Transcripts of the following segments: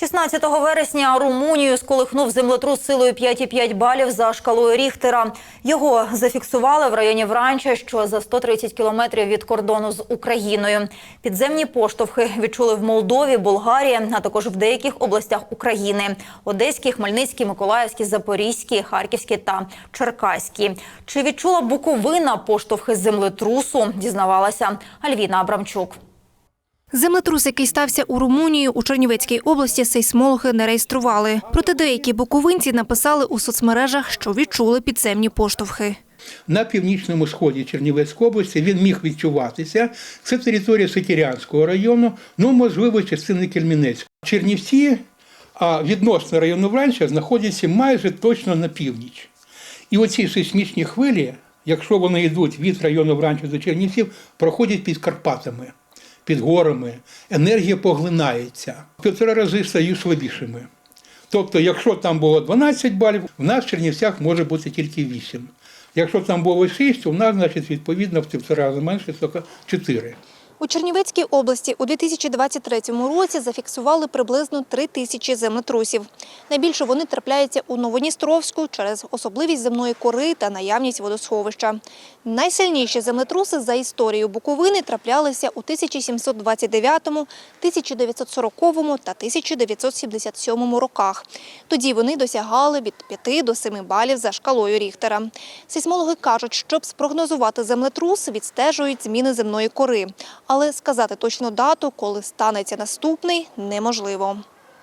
16 вересня Румунію сколихнув землетрус силою 5,5 балів за шкалою Ріхтера. Його зафіксували в районі Вранча, що за 130 кілометрів від кордону з Україною. Підземні поштовхи відчули в Молдові, Болгарії, а також в деяких областях України: Одеській, Хмельницькій, Миколаївській, Запорізькій, Харківській та Черкаській. Чи відчула Буковина поштовхи землетрусу? Дізнавалася Альвіна Абрамчук. Землетрус, який стався у Румунії, у Чернівецькій області сейсмологи не реєстрували. Проте деякі буковинці написали у соцмережах, що відчули підземні поштовхи. на північному сході Чернівецької області він міг відчуватися. Це територія Сокірянського району, ну можливо, частини Кельмінецького. Чернівці, а відносно району Вранча, знаходяться майже точно на північ. І оці сейсмічні хвилі, якщо вони йдуть від району Вранча до Чернівців, проходять під Карпатами, під горами. Енергія поглинається. В півтора рази стаю слабішими. Тобто, якщо там було 12 балів, в нас в Чернівцях може бути тільки 8. Якщо там було 6, у нас, значить, відповідно в півтора рази менше, тільки 4. У Чернівецькій області у 2023 році зафіксували приблизно три тисячі землетрусів. Найбільше вони трапляються у Новодністровську через особливість земної кори та наявність водосховища. Найсильніші землетруси за історією Буковини траплялися у 1729, 1940 та 1977 роках. Тоді вони досягали від 5 до 7 балів за шкалою Ріхтера. Сейсмологи кажуть, щоб спрогнозувати землетрус, відстежують зміни земної кори. Але сказати точну дату, коли станеться наступний, неможливо.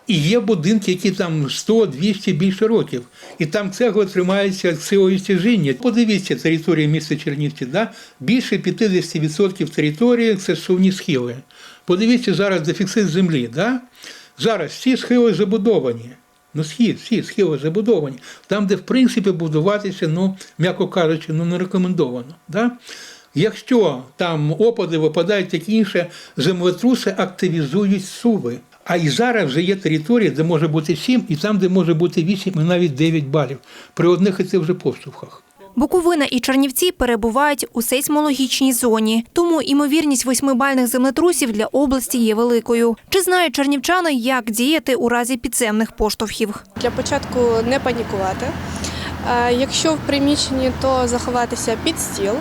І є будинки, які там 100, 200 більше років. І там цегла тримається силою стяжіння. Подивіться територію міста Чернівці, да? більше 50% території це сувні схили. Подивіться зараз дефіцит землі. Да? Зараз всі схили забудовані. Ну, схід, всі схили забудовані. Там, де в принципі будуватися, ну, м'яко кажучи, ну не рекомендовано. Да? Якщо там опади випадають такі інше, землетруси активізують суви. А і зараз вже є території, де може бути 7, і там, де може бути 8 і навіть 9 балів. При одних і це вже поштовхах. Буковина і Чернівці перебувають у сейсмологічній зоні, тому імовірність восьмибальних землетрусів для області є великою. Чи знають чернівчани, як діяти у разі підземних поштовхів? Для початку не панікувати. Е, Якщо в приміщенні, то заховатися під стіл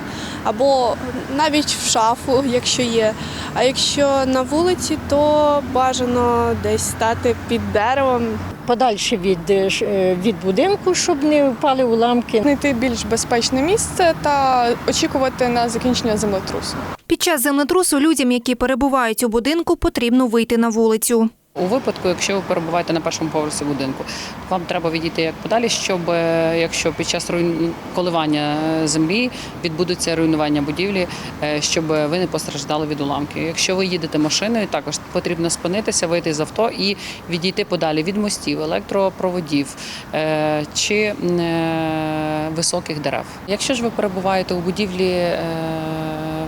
або навіть в шафу, якщо є. А якщо на вулиці, то бажано десь стати під деревом, подальше від, е, е, від будинку, щоб не впали уламки. знайти більш безпечне місце та очікувати на закінчення землетрусу. Під час землетрусу людям, які перебувають у будинку, потрібно вийти на вулицю. У випадку, якщо ви перебуваєте на першому поверсі будинку, вам треба відійти як подалі, щоб е, якщо під час коливання землі відбудуться руйнування будівлі, е, щоб ви не постраждали від уламків. Якщо ви їдете машиною, також потрібно спинитися, вийти з авто і відійти подалі від мостів, електропроводів е, чи високих дерев. Якщо ж ви перебуваєте у будівлі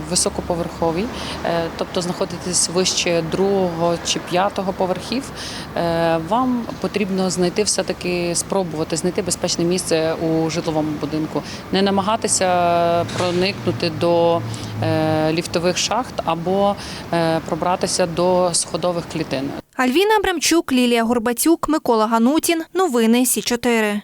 високоповерховій, е, тобто знаходитесь вище другого чи п'ятого поверхів, е, вам потрібно знайти все-таки спробувати знайти безпечне місце у житловому будинку, не намагатися проникнути до е, ліфтових шахт або пробратися до сходових клітин. Альвіна Абрамчук, Лілія Горбатюк, Микола Ганутін. Новини Сі 4